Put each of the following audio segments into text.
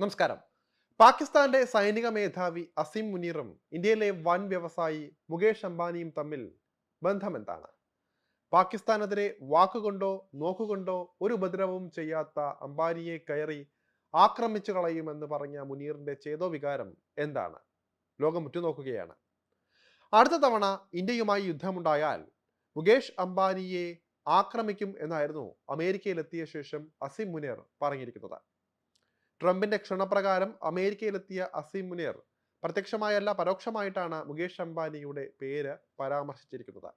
നമസ്കാരം. പാകിസ്ഥാന്റെ സൈനിക മേധാവി അസിം മുനീറും ഇന്ത്യയിലെ വൻ വ്യവസായി മുകേഷ് അംബാനിയും തമ്മിൽ ബന്ധമെന്താണ്? പാകിസ്ഥാനെതിരെ വാക്കുകൊണ്ടോ നോക്കുകൊണ്ടോ ഒരു ഉപദ്രവവും ചെയ്യാത്ത അംബാനിയെ കയറി ആക്രമിച്ചു കളയുമെന്ന് പറഞ്ഞ മുനീറിന്റെ ചേതോ വികാരം എന്താണ്? ലോകം ഉറ്റുനോക്കുകയാണ്. അടുത്ത തവണ ഇന്ത്യയുമായി യുദ്ധമുണ്ടായാൽ മുകേഷ് അംബാനിയെ ആക്രമിക്കും എന്നായിരുന്നു അമേരിക്കയിലെത്തിയ ശേഷം അസിം മുനീർ പറഞ്ഞിരിക്കുന്നത്. ട്രംപിന്റെ ക്ഷണപ്രകാരം അമേരിക്കയിലെത്തിയ അസീം മുനീർ പ്രത്യക്ഷമായല്ല പരോക്ഷമായിട്ടാണ് മുകേഷ് അംബാനിയുടെ പേര് പരാമർശിച്ചിരിക്കുന്നത്.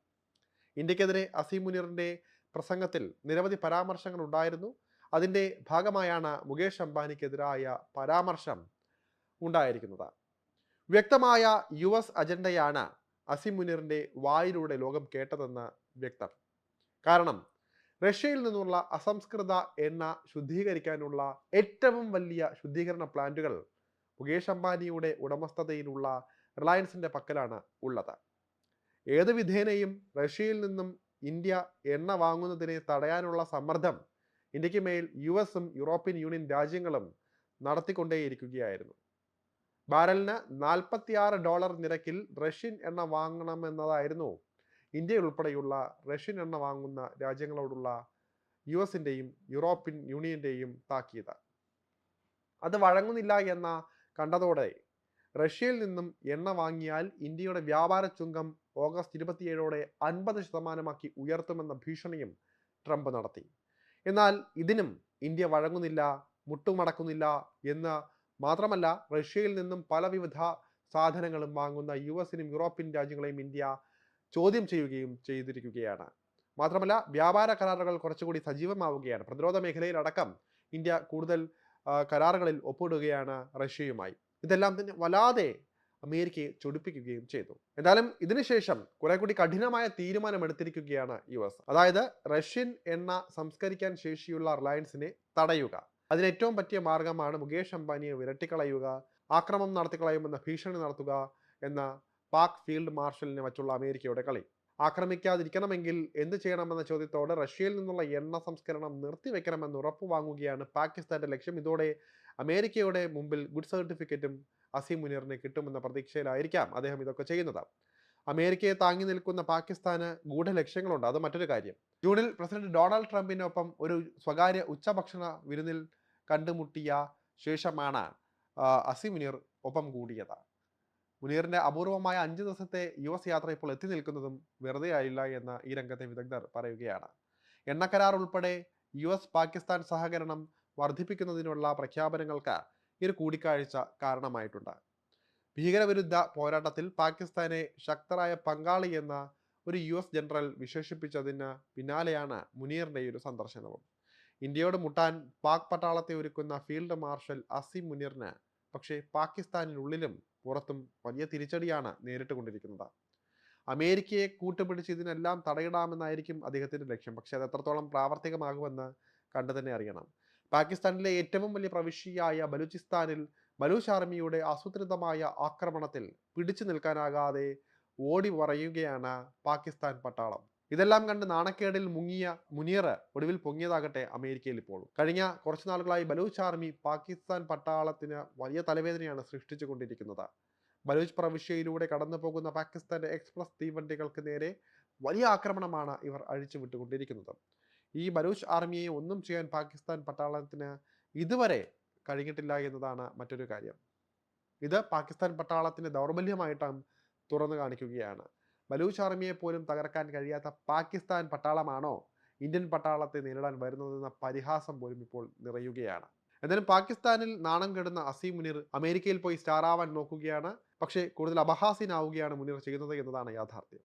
ഇന്ത്യക്കെതിരെ അസീം മുനീറിന്റെ പ്രസംഗത്തിൽ നിരവധി പരാമർശങ്ങൾ ഉണ്ടായിരുന്നു. അതിന്റെ ഭാഗമായാണ് മുകേഷ് അംബാനിക്കെതിരായ പരാമർശം ഉണ്ടായിരിക്കുന്നത്. വ്യക്തമായ യു എസ് അജണ്ടയാണ് അസീം മുനീറിന്റെ വായിലൂടെ ലോകം കേട്ടതെന്ന് വ്യക്തം. കാരണം റഷ്യയിൽ നിന്നുള്ള അസംസ്കൃത എണ്ണ ശുദ്ധീകരിക്കാനുള്ള ഏറ്റവും വലിയ ശുദ്ധീകരണ പ്ലാന്റുകൾ മുകേഷ് അംബാനിയുടെ ഉടമസ്ഥതയിലുള്ള റിലയൻസിന്റെ പക്കലാണ് ഉള്ളത്. ഏത് വിധേനയും റഷ്യയിൽ നിന്നും ഇന്ത്യ എണ്ണ വാങ്ങുന്നതിനെ തടയാനുള്ള സമ്മർദ്ദം ഇന്ത്യയ്ക്ക് മേൽ യു എസും യൂറോപ്യൻ യൂണിയൻ രാജ്യങ്ങളും നടത്തിക്കൊണ്ടേയിരിക്കുകയായിരുന്നു. ബാരലിന് നാൽപ്പത്തിയാറ് ഡോളർ നിരക്കിൽ റഷ്യൻ എണ്ണ വാങ്ങണമെന്നതായിരുന്നു ഇന്ത്യ ഉൾപ്പെടെയുള്ള റഷ്യൻ എണ്ണ വാങ്ങുന്ന രാജ്യങ്ങളോടുള്ള യു എസിന്റെയും യൂറോപ്യൻ യൂണിയന്റെയും താക്കീത്. അത് വഴങ്ങുന്നില്ല എന്ന കണ്ടതോടെ റഷ്യയിൽ നിന്നും എണ്ണ വാങ്ങിയാൽ ഇന്ത്യയുടെ വ്യാപാര ചുങ്കം ഓഗസ്റ്റ് ഇരുപത്തിയേഴോടെ അൻപത് ശതമാനമാക്കി ഉയർത്തുമെന്ന ഭീഷണിയും ട്രംപ് നടത്തി. എന്നാൽ ഇതിനും ഇന്ത്യ വഴങ്ങുന്നില്ല മുട്ടുമടക്കുന്നില്ല എന്ന് മാത്രമല്ല റഷ്യയിൽ നിന്നും പല വിവിധ സാധനങ്ങളും വാങ്ങുന്ന യു എസിനും യൂറോപ്യൻ രാജ്യങ്ങളെയും ഇന്ത്യ ചോദ്യം ചെയ്യുകയും ചെയ്തിരിക്കുകയാണ്. മാത്രമല്ല വ്യാപാര കരാറുകൾ കുറച്ചുകൂടി സജീവമാവുകയാണ്. പ്രതിരോധ മേഖലയിലടക്കം ഇന്ത്യ കൂടുതൽ കരാറുകളിൽ ഒപ്പിടുകയാണ് റഷ്യയുമായി. ഇതെല്ലാം തന്നെ വല്ലാതെ അമേരിക്കയെ ചൊടിപ്പിക്കുകയും ചെയ്തു. എന്തായാലും ഇതിനുശേഷം കുറെ കൂടി കഠിനമായ തീരുമാനം എടുത്തിരിക്കുകയാണ് യു എസ്. അതായത് റഷ്യൻ എണ്ണ സംസ്കരിക്കാൻ ശേഷിയുള്ള റിലയൻസിനെ തടയുക. അതിന് ഏറ്റവും പറ്റിയ മാർഗമാണ് മുകേഷ് അംബാനിയെ വിരട്ടിക്കളയുക ആക്രമണം നടത്തിക്കളയുമെന്ന ഭീഷണി നടത്തുക എന്ന പാക് ഫീൽഡ് മാർഷലിനെ വച്ചുള്ള അമേരിക്കയുടെ കളി. ആക്രമിക്കാതിരിക്കണമെങ്കിൽ എന്ത് ചെയ്യണമെന്ന ചോദ്യത്തോട് റഷ്യയിൽ നിന്നുള്ള എണ്ണ സംസ്കരണം നിർത്തിവെക്കണമെന്ന് ഉറപ്പ് വാങ്ങുകയാണ് പാകിസ്ഥാന്റെ ലക്ഷ്യം. ഇതോടെ അമേരിക്കയുടെ മുമ്പിൽ ഗുഡ് സർട്ടിഫിക്കറ്റും അസീം മുനീറിനെ കിട്ടുമെന്ന പ്രതീക്ഷയിലായിരിക്കാം അദ്ദേഹം ഇതൊക്കെ ചെയ്യുന്നത്. അമേരിക്കയെ താങ്ങി നിൽക്കുന്ന പാകിസ്ഥാന് ഗൂഢലക്ഷ്യങ്ങളുണ്ട്. അത് മറ്റൊരു കാര്യം. ജൂണിൽ പ്രസിഡന്റ് ഡൊണാൾഡ് ട്രംപിനൊപ്പം ഒരു സ്വകാര്യ ഉച്ചഭക്ഷണ വിരുന്നിൽ കണ്ടുമുട്ടിയ ശേഷമാണ് അസീം മുനീർ ഒപ്പം കൂടിയത്. മുനീറിന്റെ അപൂർവമായ അഞ്ച് ദിവസത്തെ യു എസ് യാത്ര ഇപ്പോൾ എത്തി നിൽക്കുന്നതും വെറുതെ ആയില്ല എന്ന് ഈ രംഗത്തെ വിദഗ്ധർ പറയുകയാണ്. എണ്ണക്കരാർ ഉൾപ്പെടെ യു എസ് പാകിസ്ഥാൻ സഹകരണം വർദ്ധിപ്പിക്കുന്നതിനുള്ള പ്രഖ്യാപനങ്ങൾക്ക് ഇരു കൂടിക്കാഴ്ച കാരണമായിട്ടുണ്ട്. ഭീകരവിരുദ്ധ പോരാട്ടത്തിൽ പാകിസ്ഥാനെ ശക്തരായ പങ്കാളി എന്ന ഒരു യു എസ് ജനറൽ വിശേഷിപ്പിച്ചതിന് പിന്നാലെയാണ് മുനീറിന്റെ ഈ ഒരു സന്ദർശനവും. ഇന്ത്യയോട് മുട്ടാൻ പാക് പട്ടാളത്തെ ഒരുക്കുന്ന ഫീൽഡ് മാർഷൽ അസിം മുനീറിന് പക്ഷേ പാകിസ്ഥാനിനുള്ളിലും പുറത്തും വലിയ തിരിച്ചടിയാണ് നേരിട്ട് കൊണ്ടിരിക്കുന്നത്. അമേരിക്കയെ കൂട്ടുപിടിച്ച് ഇതിനെല്ലാം തടയിടാമെന്നായിരിക്കും അദ്ദേഹത്തിന്റെ ലക്ഷ്യം. പക്ഷേ അത് എത്രത്തോളം പ്രാവർത്തികമാകുമെന്ന് കണ്ടു തന്നെ അറിയണം. പാകിസ്ഥാനിലെ ഏറ്റവും വലിയ പ്രവിശ്യയായ ബലൂചിസ്ഥാനിൽ ബലൂച്ച് ആർമിയുടെ ആസൂത്രിതമായ ആക്രമണത്തിൽ പിടിച്ചു നിൽക്കാനാകാതെ ഓടി പറയുകയാണ് പാകിസ്ഥാൻ പട്ടാളം. ഇതെല്ലാം കണ്ട് നാണക്കേടിൽ മുങ്ങിയ മുനീർ ഒടുവിൽ പൊങ്ങിയതാകട്ടെ അമേരിക്കയിൽ ഇപ്പോൾ. കഴിഞ്ഞ കുറച്ചു നാളുകളായി ബലൂച്ച് ആർമി പാകിസ്ഥാൻ പട്ടാളത്തിന് വലിയ തലവേദനയാണ് സൃഷ്ടിച്ചു കൊണ്ടിരിക്കുന്നത്. ബലൂച്ച് പ്രവിശ്യയിലൂടെ കടന്നു പോകുന്ന പാകിസ്ഥാന്റെ എക്സ്പ്രസ് തീവണ്ടികൾക്ക് നേരെ വലിയ ആക്രമണമാണ് ഇവർ അഴിച്ചു വിട്ടുകൊണ്ടിരിക്കുന്നത്. ഈ ബലൂച്ച് ആർമിയെ ഒന്നും ചെയ്യാൻ പാകിസ്ഥാൻ പട്ടാളത്തിന് ഇതുവരെ കഴിഞ്ഞിട്ടില്ല എന്നതാണ് മറ്റൊരു കാര്യം. ഇത് പാകിസ്ഥാൻ പട്ടാളത്തിന്റെ ദൗർബല്യമായിട്ടും തുറന്നു കാണിക്കുകയാണ്. ബലൂച്ച് ആർമിയെ പോലും തകർക്കാൻ കഴിയാത്ത പാകിസ്ഥാൻ പട്ടാളമാണോ ഇന്ത്യൻ പട്ടാളത്തെ നേരിടാൻ വരുന്നതെന്ന പരിഹാസം പോലും ഇപ്പോൾ നിറയുകയാണ്. എന്നാലും പാകിസ്ഥാനിൽ നാണം കെടുന്ന അസീം മുനീർ അമേരിക്കയിൽ പോയി സ്റ്റാർ ആവാൻ നോക്കുകയാണ്. പക്ഷേ കൂടുതൽ അപഹാസ്യനാവുകയാണ് മുനീർ ചെയ്യുന്നത് എന്നതാണ് യാഥാർത്ഥ്യം.